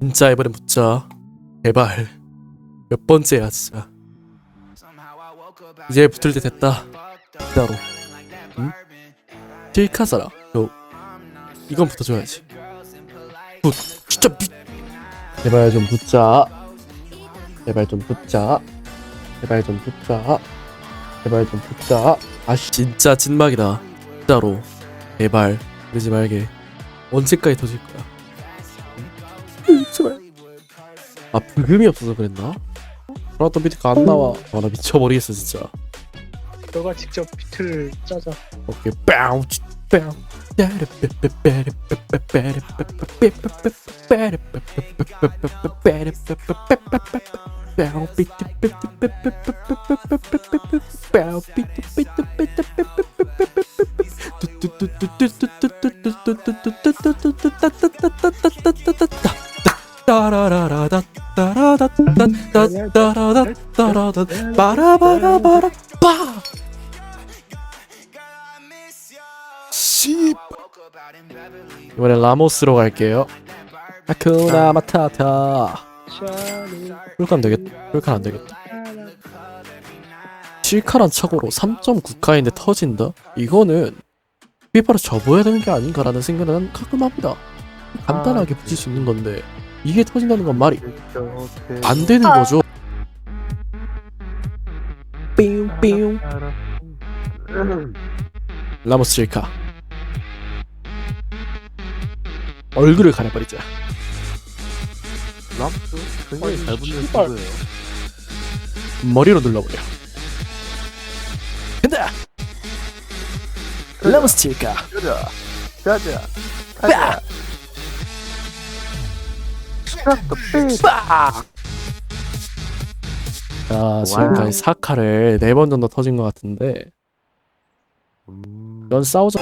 진짜 이번엔 붙자. 제발. 몇 번째야 진짜. 이제 붙을 때 됐다. 진짜로. 응? 딜카사라. 요. 이건 붙어줘야지. 붙 진짜 미 제발 좀 붙자. 제발 좀 붙자. 제발 좀 붙자. 제발 좀 붙자. 아 진짜 찐막이다. 진짜로. 제발. 그러지 말게. 언제까지 터질 거야? 응? 제발 아 브금이 없어서 그랬나? 그렇던 비트가 안 나와 아 나 미쳐버리겠어 진짜 너가 직접 비트를 짜자. 오케이 빵 빵 따라다 따라다 바라바라바라 빠 씨. 이번에 라모스로 갈게요 아쿠나 마타타 훌칸 되겠다 훌칸 안 되겠다 실카란 착오로 3.9카인데 터진다? 이거는 피파로 접어야 되는 게 아닌가라는 생각은 가끔 합니다 간단하게 붙일 수 있는 건데 이게 터진다는 건 말이 안 되는 거죠. 삥 삥 라모스 7카. 얼굴을 가려버리자. 람스? 굉장히 아니, 잘 붙는 씨발. 친구예요. 머리로 눌러버려. 간다! 라모스 7카. 가자, 가자, 가자. 빡! 자, 지금까지 사카를 네 번 정도 터진 것 같은데. 음, 넌 싸우자